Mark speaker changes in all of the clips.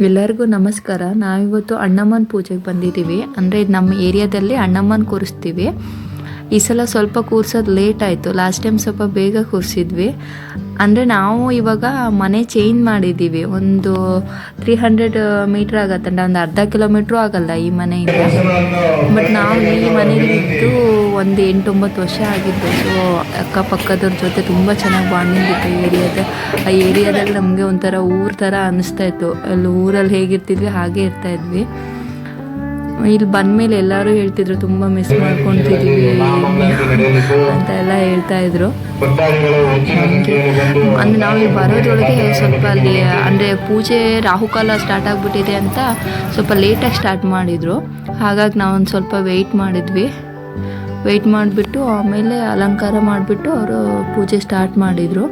Speaker 1: ಎಲ್ಲರಿಗೂ ನಮಸ್ಕಾರ. ನಾವಿವತ್ತು ಅಣ್ಣಮ್ಮನ ಪೂಜೆಗೆ ಬಂದಿದ್ದೀವಿ. ಅಂದರೆ ನಮ್ಮ ಏರಿಯಾದಲ್ಲಿ ಅಣ್ಣಮ್ಮನ ಕೂರಿಸ್ತೀವಿ. ಈ ಸಲ ಸ್ವಲ್ಪ ಕೂರ್ಸೋದು ಲೇಟ್ ಆಯಿತು. ಲಾಸ್ಟ್ ಟೈಮ್ ಸ್ವಲ್ಪ ಬೇಗ ಕೂರಿಸಿದ್ವಿ. ಅಂದರೆ ನಾವು ಇವಾಗ ಮನೆ ಚೇಂಜ್ ಮಾಡಿದ್ದೀವಿ. ಒಂದು ತ್ರೀ ಹಂಡ್ರೆಡ್ ಮೀಟ್ರ್ ಆಗತ್ತಂಡ ಒಂದು ಅರ್ಧ ಕಿಲೋಮೀಟ್ರು ಆಗಲ್ಲ ಈ ಮನೆಯಿಂದ. ಬಟ್ ನಾವು ಈ ಮನೇಲಿ ಇದ್ದು ಒಂದು ಎಂಟೊಂಬತ್ತು ವರ್ಷ ಆಗಿದ್ದು. ಸೊ ಅಕ್ಕಪಕ್ಕದವ್ರ ಜೊತೆ ತುಂಬ ಚೆನ್ನಾಗಿ ಬಾಂಡಿಂಗ್ ಇತ್ತು ಏರಿಯಾದ. ಆ ಏರಿಯಾದಲ್ಲಿ ನಮಗೆ ಒಂಥರ ಊರ ಥರ ಅನ್ನಿಸ್ತಾ ಇತ್ತು. ಅಲ್ಲಿ ಊರಲ್ಲಿ ಹೇಗಿರ್ತಿದ್ವಿ, ಹಾಗೆ ಇರ್ತಾ ಇದ್ವಿ. ಇಲ್ಲಿ ಬಂದಮೇಲೆ ಎಲ್ಲರೂ ಹೇಳ್ತಿದ್ರು, ತುಂಬ ಮಿಸ್ ಮಾಡ್ಕೊಂತಿದೀವಿ ಅಂತ ಎಲ್ಲ ಹೇಳ್ತಾ ಇದ್ರು. ಅಂದ್ರೆ ನಾವು ಇಲ್ಲಿ ಬರೋದ್ರೊಳಗೆ ಸ್ವಲ್ಪ ಅಲ್ಲಿ, ಅಂದರೆ ಪೂಜೆ ರಾಹುಕಾಲ ಸ್ಟಾರ್ಟ್ ಆಗಿಬಿಟ್ಟಿದೆ ಅಂತ ಸ್ವಲ್ಪ ಲೇಟಾಗಿ ಸ್ಟಾರ್ಟ್ ಮಾಡಿದರು. ಹಾಗಾಗಿ ನಾವೊಂದು ಸ್ವಲ್ಪ ವೆಯ್ಟ್ ಮಾಡಿದ್ವಿ. ವೆಯ್ಟ್ ಮಾಡಿಬಿಟ್ಟು ಆಮೇಲೆ ಅಲಂಕಾರ ಮಾಡಿಬಿಟ್ಟು ಅವರು ಪೂಜೆ ಸ್ಟಾರ್ಟ್ ಮಾಡಿದರು.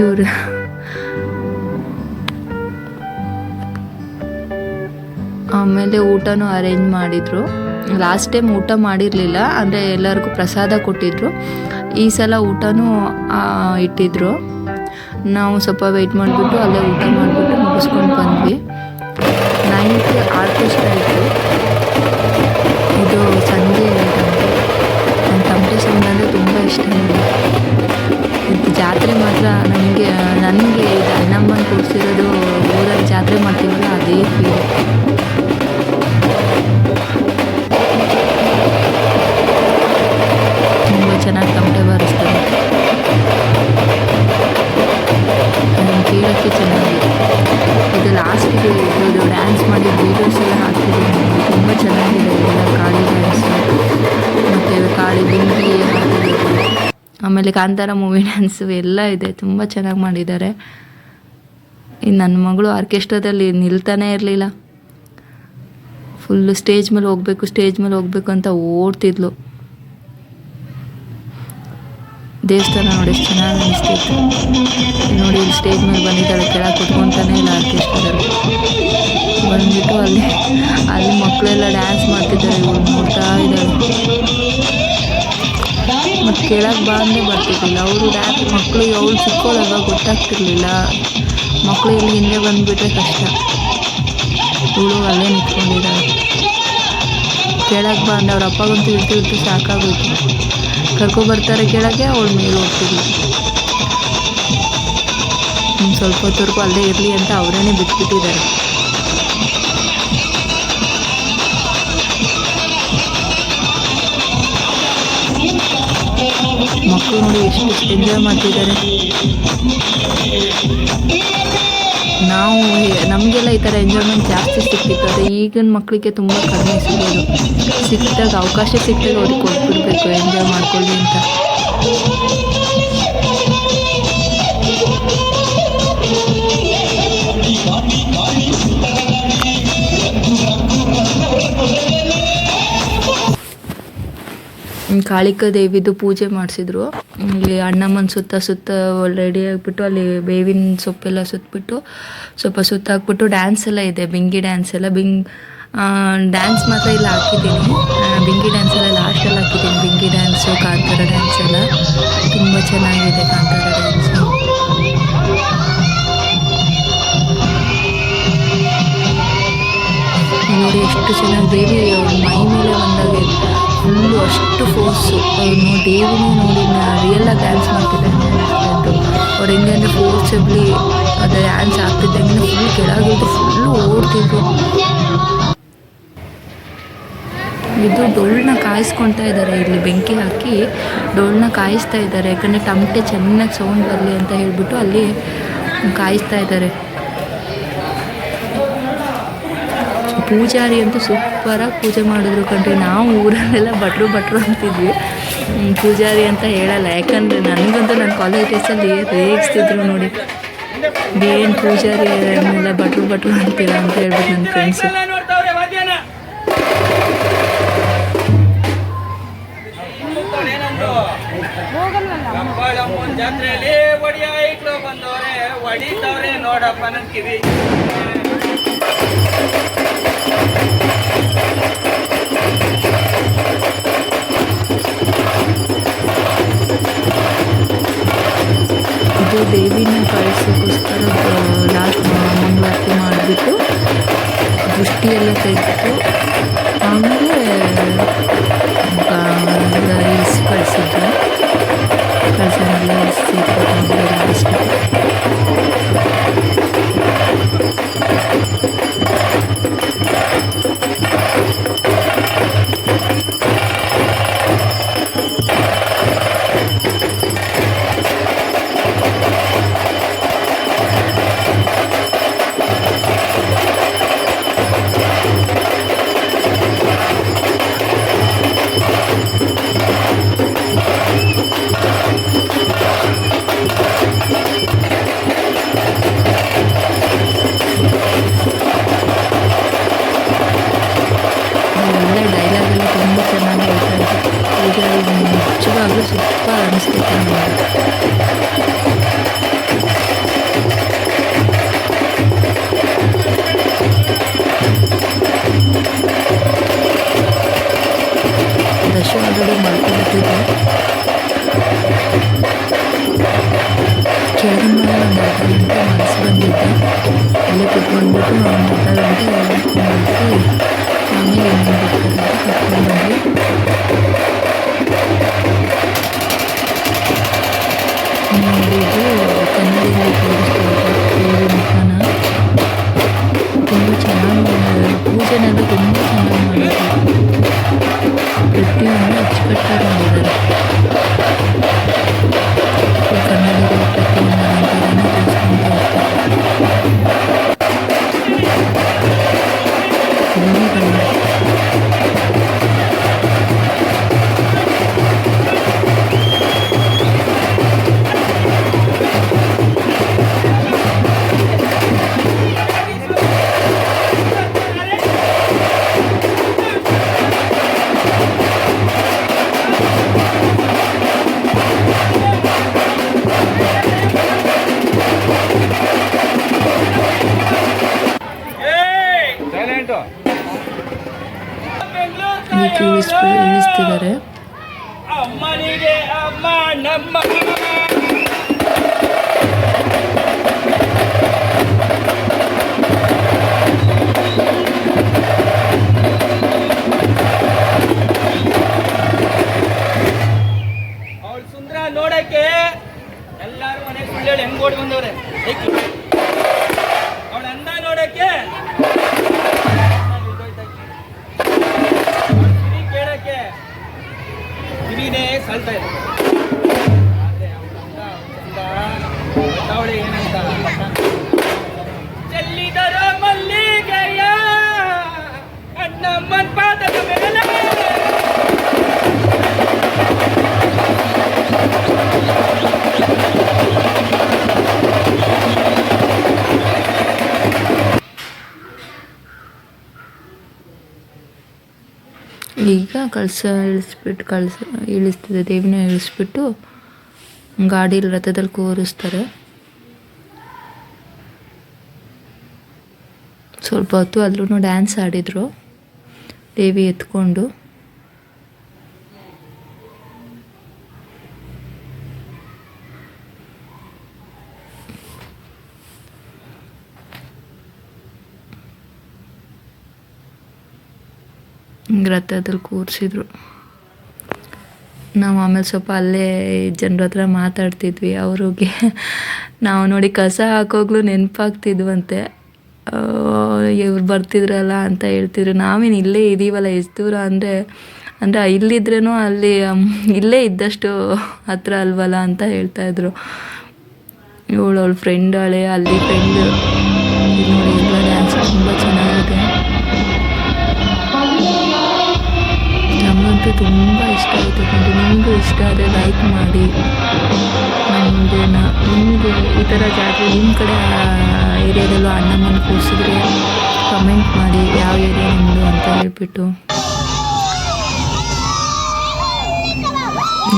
Speaker 1: ಇವರು ಆಮೇಲೆ ಊಟನೂ ಅರೇಂಜ್ ಮಾಡಿದರು. ಲಾಸ್ಟ್ ಟೈಮ್ ಊಟ ಮಾಡಿರಲಿಲ್ಲ, ಅಂದರೆ ಎಲ್ಲರಿಗೂ ಪ್ರಸಾದ ಕೊಟ್ಟಿದ್ರು. ಈ ಸಲ ಊಟನೂ ಇಟ್ಟಿದ್ರು. ನಾವು ಸ್ವಲ್ಪ ವೆಯ್ಟ್ ಮಾಡಿಬಿಟ್ಟು ಅಲ್ಲೇ ಊಟ ಮಾಡಿಬಿಟ್ಟು ಮುಗಿಸ್ಕೊಂಡು ಬಂದ್ವಿ. ನೈಟ್ ಆರ್ಕೆಸ್ಟ್ರಾ ಇತ್ತು. ಇದು ಸಂಜೆ ನನ್ನ ತಮಟೆ ಅಂದರೆ ತುಂಬ ಇಷ್ಟ ಇದು ಜಾತ್ರೆ ಮಾತ್ರ ನನಗೆ ನನಗೆ ಇದು ಅಣ್ಣಮ್ಮನ ಕೂರಿಸಿರೋದು ಊರಲ್ಲಿ ಜಾತ್ರೆ ಮಾಡ್ತೀವಲ್ಲ, ಅದೇ ಫೀಲ್ ಆಮೇಲೆ ಕಾಂತಾರ ಮೂವಿ ಡ್ಯಾನ್ಸು ಎಲ್ಲ ಇದೆ, ತುಂಬ ಚೆನ್ನಾಗಿ ಮಾಡಿದ್ದಾರೆ. ಇನ್ನು ನನ್ನ ಮಗಳು ಆರ್ಕೆಸ್ಟ್ರಾದಲ್ಲಿ ನಿಲ್ತಾನೇ ಇರಲಿಲ್ಲ. ಫುಲ್ಲು ಸ್ಟೇಜ್ ಮೇಲೆ ಹೋಗಬೇಕು ಸ್ಟೇಜ್ ಮೇಲೆ ಹೋಗ್ಬೇಕು ಅಂತ ಓಡ್ತಿದ್ಲು. ದೇವಸ್ಥಾನ ನೋಡಿ ಎಷ್ಟು ಚೆನ್ನಾಗಿ ಅನಿಸ್ತಿತ್ತು. ನೋಡಿ ಇಲ್ಲಿ ಸ್ಟೇಜ್ ಮೇಲೆ ಬಂದಿದ್ದಾಳೆ ಕೆಳಗೆ ಕುತ್ಕೊಂತಾನೆ ಇಲ್ಲ ಆರ್ಕೆಸ್ಟ್ರಾದಲ್ಲಿ. ಬಂದ್ಬಿಟ್ಟು ಅಲ್ಲಿ ಅಲ್ಲಿ ಮಕ್ಕಳೆಲ್ಲ ಡ್ಯಾನ್ಸ್ ಮಾಡ್ತಿದ್ದಾರೆ, ಇವ್ರು ನೋಡ್ತಾ ಇದ್ದಾಳೆ ಮತ್ತು ಕೆಳಗೆ ಬಾ ಅಂದರೆ ಬರ್ತಿದ್ದಿಲ್ಲ. ಅವರು ರ್ಯಾಪ್ ಮಕ್ಕಳು ಅವಳು ಚಿಕ್ಕವಳಲ್ವ ಗೊತ್ತಾಗ್ತಿರ್ಲಿಲ್ಲ. ಮಕ್ಕಳು ಇಲ್ಲಿ ಹಿಂದೆ ಬಂದುಬಿಟ್ರೆ ಕಷ್ಟ. ಇವಳು ಅಲ್ಲೇ ನಿಂತ್ಕೊಂಡಿದ್ದಾಳೆ. ಕೆಳಗೆ ಬಾ ಅಂದ್ರೆ ಅವ್ರ ಅಪ್ಪಗಂತೂ ಇಳ್ತು ಇಳ್ತು ಸಾಕಾಗೋಯ್ತು ಕರ್ಕೊಬರ್ತಾರೆ ಕೇಳೋಕ್ಕೆ, ಅವಳು ಮೇಲೆ ಹೋಗ್ತಿದ್ಲು. ಇನ್ನು ಸ್ವಲ್ಪ ಹೊತ್ತವರೆಗೂ ಅಲ್ಲೇ ಇರಲಿ ಅಂತ ಅವರೇ ಬಿಟ್ಬಿಟ್ಟಿದ್ದಾರೆ. ಮಕ್ಕಳು ನೋಡಿ ಎಷ್ಟು ಎಂಜಾಯ್ ಮಾಡ್ತಿದ್ದಾರೆ. ನಾವು ನಮಗೆಲ್ಲ ಈ ಥರ ಎಂಜಾಯ್ಮೆಂಟ್ ಜಾಸ್ತಿ ಸಿಕ್ತಿತ್ತು ಆದರೆ ಈಗಿನ ಮಕ್ಕಳಿಗೆ ತುಂಬ ಕಡಿಮೆ ಸಿಗೋದು ಸಿಕ್ಕಿದಾಗ ಅವಕಾಶ ಸಿಕ್ಕಿದಾಗ ಅವ್ರಿಗೆ ಕೊಟ್ಬಿಡ್ಬೇಕು. ಎಂಜಾಯ್ ಮಾಡ್ಕೊಳ್ಳಿ ಅಂತ. ಕಾಳಿಕಾ ದೇವಿದು ಪೂಜೆ ಮಾಡಿಸಿದ್ರು. ಇಲ್ಲಿ ಅಣ್ಣಮ್ಮನ ಸುತ್ತ ಸುತ್ತ ರೆಡಿ ಆಗಿಬಿಟ್ಟು ಅಲ್ಲಿ ಬೇವಿನ ಸೊಪ್ಪೆಲ್ಲ ಸುತ್ತಬಿಟ್ಟು ಸ್ವಲ್ಪ ಸುತ್ತಾಕ್ಬಿಟ್ಟು ಡ್ಯಾನ್ಸ್ ಎಲ್ಲ ಇದೆ, ಬಿಂಗಿ ಡ್ಯಾನ್ಸ್ ಎಲ್ಲ. ಬಿಂಗ್ ಡ್ಯಾನ್ಸ್ ಮಾತ್ರ ಇಲ್ಲಿ, ಹಾಕಿದ್ದೀನಿ. ಬಿಂಗಿ ಡ್ಯಾನ್ಸ್ ಎಲ್ಲ ಲಾಸ್ಟಲ್ಲಿ ಹಾಕಿದ್ದೀನಿ. ಬಿಂಗಿ ಡ್ಯಾನ್ಸು ಕಾಂತಾರ ಡ್ಯಾನ್ಸ್ ಎಲ್ಲ. ತುಂಬ ಚೆನ್ನಾಗಿದೆ ಕಾಂತಾರ ಡ್ಯಾನ್ಸು ನೋಡಿ ಎಷ್ಟು ಚೆನ್ನಾಗಿ ದೇವಿ, ಅವ್ರ ಮೈ ಮೇಲೆ ಬಂದಾಗ ಫುಲ್ಲು ಅಷ್ಟು ಫೋರ್ಸು ಅವ್ರು ದೇವಿನೂ ನೋಡಿ ರಿಯಲಾಗಿ ಡ್ಯಾನ್ಸ್ ಮಾಡ್ತಿದ್ದಾರೆ. ಅವ್ರು ಹೆಂಗೆ ಅಂದರೆ ಫೋರ್ಸಬ್ಲಿ ಅದು ಡ್ಯಾನ್ಸ್ ಆಗ್ತಿದ್ದಂಗೆ ಫುಲ್ ಕೆಳಗಿದ್ದು ಫುಲ್ಲು ಓಡ್ತಿದ್ರು. ಇದು ಡೊಳ್ಳನ್ನ ಕಾಯಿಸ್ಕೊಳ್ತಾ ಇದ್ದಾರೆ. ಇಲ್ಲಿ ಬೆಂಕಿ ಹಾಕಿ ಡೊಳ್ಳನ್ನ ಕಾಯಿಸ್ತಾ ಇದ್ದಾರೆ. ಯಾಕಂದರೆ ಟಮಟೆ ಚೆನ್ನಾಗಿ ಸೌಂಡ್ ಬರಲಿ ಅಂತ ಹೇಳ್ಬಿಟ್ಟು ಅಲ್ಲಿ ಕಾಯಿಸ್ತಾ ಇದ್ದಾರೆ. ಪೂಜಾರಿ ಅಂತೂ ಸೂಪರಾಗಿ ಪೂಜೆ ಮಾಡಿದ್ರು ಕಂಡ್ರಿ ನಾವು ಊರಲ್ಲೆಲ್ಲ ಭಟ್ರು ಭಟ್ರು ಅಂತಿದ್ವಿ. ಪೂಜಾರಿ ಅಂತ ಹೇಳಲ್ಲ. ಯಾಕಂದರೆ ನನಗಂತೂ ನನ್ನ ಕಾಲೇಜ್ ಡೇಸಲ್ಲಿ ರೇಗಿಸ್ತಿದ್ರು ನೋಡಿ. ಏನು ಪೂಜಾರಿ ಎಲ್ಲ ಭಟ್ರು ಭಟ್ರು ಅಂತೀರ ಅಂತ ಹೇಳ್ಬಿಟ್ಟು ನನ್ನ ಫ್ರೆಂಡ್ಸು
Speaker 2: ಜಾತ್ರೆಯಲ್ಲಿ ಬಂದವ್ರೆ ನೋಡಪ್ಪ ನನ್ ಕಿವಿ
Speaker 1: ದೇವಿನ ಕಳಿಸೋಕ್ಕೋಸ್ಕರ ಲಾಸ್ಟ್ ಮುಂದುವರ್ತಿ ಮಾಡಿಬಿಟ್ಟು ದೃಷ್ಟಿ ಎಲ್ಲ ತೆಗೆದು ಆಮೇಲೆ ರೈಸ್ ಕಳಿಸಿದ್ರು ಕಳ್ಸೋನೆಲ್ಲ ಇಳಿಸಿ ಇಷ್ಟ ಸೂಪರ್ ಅನಿಸ್ತೈತೆ ನನಗೆ ದಶ ಆಲ್ರೆಡಿ ಮಾಡ್ಕೊಂಡ್ಬಿಟ್ಟಿದ್ದೆ ಕೆಳಗಿನ ಮೇಲೆ ಒಂದು ಅರ್ಧ ಗಂಟೆ ಮನಸ್ಸು ಬಂದಿದ್ದೆ ಅಲ್ಲೇ ಕುತ್ಕೊಂಡ್ಬಿಟ್ಟು
Speaker 2: Do much better than turnover. ettiğiniz bu listelerin ಕಿವಿನೇ ಸಲ್ತಾ ಇದೆ ಆದ್ರೆ ಅಂದ, ಅವ್ಳ
Speaker 1: ಕಳ್ಸ ಇಳಿಸ್ಬಿಟ್ಟು ಕಳ್ಸ, ಇಳಿಸ್ತದೆ. ದೇವಿನ ಇಳಿಸ್ಬಿಟ್ಟು ಗಾಡೀಲಿ ರಥದಲ್ಲಿ ಕೂರಿಸ್ತಾರೆ. ಸ್ವಲ್ಪ ಹೊತ್ತು ಅಲ್ಲೂ ಡ್ಯಾನ್ಸ್ ಆಡಿದರು. ದೇವಿ ಎತ್ಕೊಂಡು. ರಥದಲ್ಲಿ ಕೂರಿಸಿದ್ರು. ನಾವು ಆಮೇಲೆ ಸ್ವಲ್ಪ ಅಲ್ಲೇ ಜನರ ಹತ್ರ ಮಾತಾಡ್ತಿದ್ವಿ. ಅವ್ರಿಗೆ ನಾವು ನೋಡಿ ಕಸ ಹಾಕೋಗ್ಲೂ ನೆನಪಾಗ್ತಿದ್ವಂತೆ. ಇವ್ರು ಬರ್ತಿದ್ರಲ್ಲ ಅಂತ ಹೇಳ್ತಿದ್ರು. ನಾವೇನು ಇಲ್ಲೇ ಇದ್ದೀವಲ್ಲ ಎಷ್ಟು ದೂರ ಅಂದರೆ ಅಂದರೆ ಇಲ್ಲಿದ್ರೂ ಅಲ್ಲಿ ಇಲ್ಲೇ ಇದ್ದಷ್ಟು ಹತ್ರ ಅಲ್ವಲ್ಲ ಅಂತ ಹೇಳ್ತಾಯಿದ್ರು ಇವಳು ಅವಳ ಫ್ರೆಂಡ್ ಹಳೆ ಅಲ್ಲಿ ಫ್ರೆಂಡ್ ತುಂಬ ಇಷ್ಟ ಆಯಿತು. ಕಣ್ರಿ ನಿಮಗೂ ಇಷ್ಟ ಆದರೆ ಲೈಕ್ ಮಾಡಿ. ನಮಗೆ ನಿಮಗೆ ಈ ಥರ ಜಾತ್ರೆ ನಿಮ್ಮ ಕಡೆ ಏರಿಯಾದಲ್ಲೂ ಅಣ್ಣಮ್ಮನ ಕೂರಿಸಿದ್ರೆ ಕಮೆಂಟ್ ಮಾಡಿ ಯಾವ ಏರಿಯಾ ನಿಮ್ಮದು ಅಂತ ಹೇಳ್ಬಿಟ್ಟು.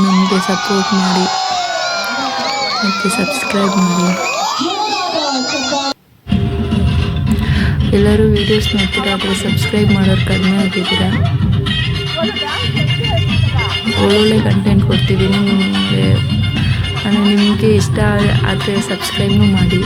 Speaker 1: ನಮಗೆ ಸಪೋರ್ಟ್ ಮಾಡಿ. ಮತ್ತು ಸಬ್ಸ್ಕ್ರೈಬ್ ಮಾಡಿ. ಎಲ್ಲರೂ ವೀಡಿಯೋಸ್ ನೋಡ್ತೀರಾ? ಆದರೆ ಸಬ್ಸ್ಕ್ರೈಬ್ ಮಾಡೋರು ಕಡಿಮೆ ಆಗಿದ್ದೀರಾ? ಒಳ್ಳೊಳ್ಳೆ ಕಂಟೆಂಟ್ ಕೊಡ್ತೀವಿ ನಿಮಗೆ ನಿಮಗೆ ಇಷ್ಟ ಆದರೆ ಸಬ್ಸ್ಕ್ರೈಬ್ನು ಮಾಡಿ.